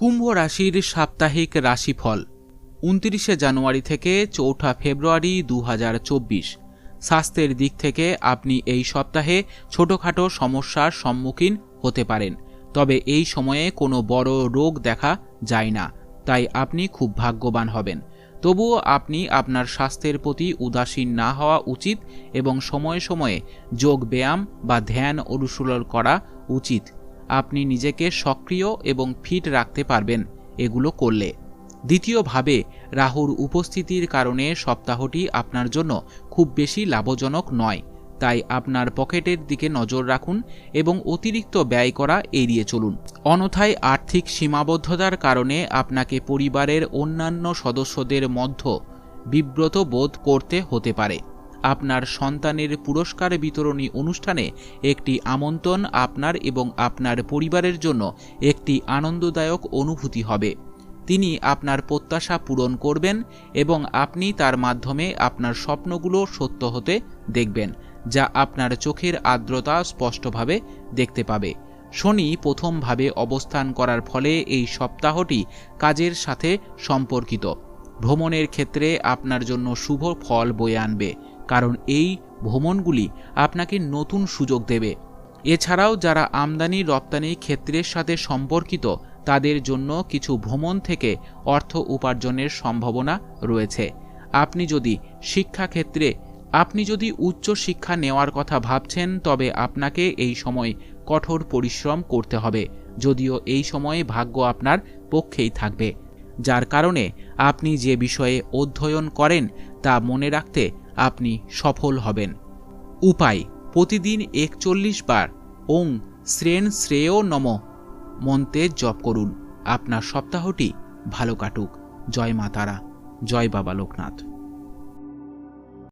কুম্ভ রাশির সাপ্তাহিক রাশিফল, উনত্রিশে জানুয়ারি থেকে চৌঠা ফেব্রুয়ারি দু হাজার চব্বিশ। স্বাস্থ্যের দিক থেকে আপনি এই সপ্তাহে ছোটোখাটো সমস্যার সম্মুখীন হতে পারেন, তবে এই সময়ে কোনো বড় রোগ দেখা যায় না, তাই আপনি খুব ভাগ্যবান হবেন। তবুও আপনি আপনার স্বাস্থ্যের প্রতি উদাসীন না হওয়া উচিত এবং সময়ে সময়ে যোগ ব্যায়াম বা ধ্যান অনুশীলন করা উচিত। আপনি নিজেকে সক্রিয় এবং ফিট রাখতে পারবেন এগুলো করলে। দ্বিতীয়ভাবে, রাহুর উপস্থিতির কারণে সপ্তাহটি আপনার জন্য খুব বেশি লাভজনক নয়, তাই আপনার পকেটের দিকে নজর রাখুন এবং অতিরিক্ত ব্যয় করা এড়িয়ে চলুন। অনথায় আর্থিক সীমাবদ্ধতার কারণে আপনাকে পরিবারের অন্যান্য সদস্যদের মধ্য বিব্রত বোধ করতে হতে পারে। আপনার সন্তানের পুরস্কার বিতরণী অনুষ্ঠানে একটি আমন্ত্রণ আপনার এবং আপনার পরিবারের জন্য একটি আনন্দদায়ক অনুভূতি হবে। তিনি আপনার প্রত্যাশা পূরণ করবেন এবং আপনি তার মাধ্যমে আপনার স্বপ্নগুলো সত্য হতে দেখবেন, যা আপনার চোখের আর্দ্রতা স্পষ্টভাবে দেখতে পাবে। শনি প্রথমভাবে অবস্থান করার ফলে এই সপ্তাহটি কাজের সাথে সম্পর্কিত। ভ্রমণের ক্ষেত্রে আপনার জন্য শুভ ফল বয়ে আনবে। কারণ এই ভ্রমণগুলি আপনাকে নতুন সুযোগ দেবে। এছাড়াও যারা আমদানি রপ্তানি ক্ষেত্রের সাথে সম্পর্কিত, তাদের জন্য কিছু ভ্রমণ থেকে অর্থ উপার্জনের সম্ভাবনা রয়েছে। আপনি যদি শিক্ষাক্ষেত্রে, আপনি যদি উচ্চ শিক্ষা নেওয়ার কথা ভাবছেন, তবে আপনাকে এই সময় কঠোর পরিশ্রম করতে হবে। যদিও এই সময়ে ভাগ্য আপনার পক্ষেই থাকবে। যার কারণে আপনি যে বিষয়ে অধ্যয়ন করেন, তা মনে রাখতে আপনি সফল হবেন। উপায়, প্রতিদিন একচল্লিশ বার। ওং শ্রেণ শ্রেয় নম। মন্ত্রে জপ করুন। আপনার সপ্তাহটি ভালো কাটুক। জয় মা তারা। জয় বাবা লোকনাথ।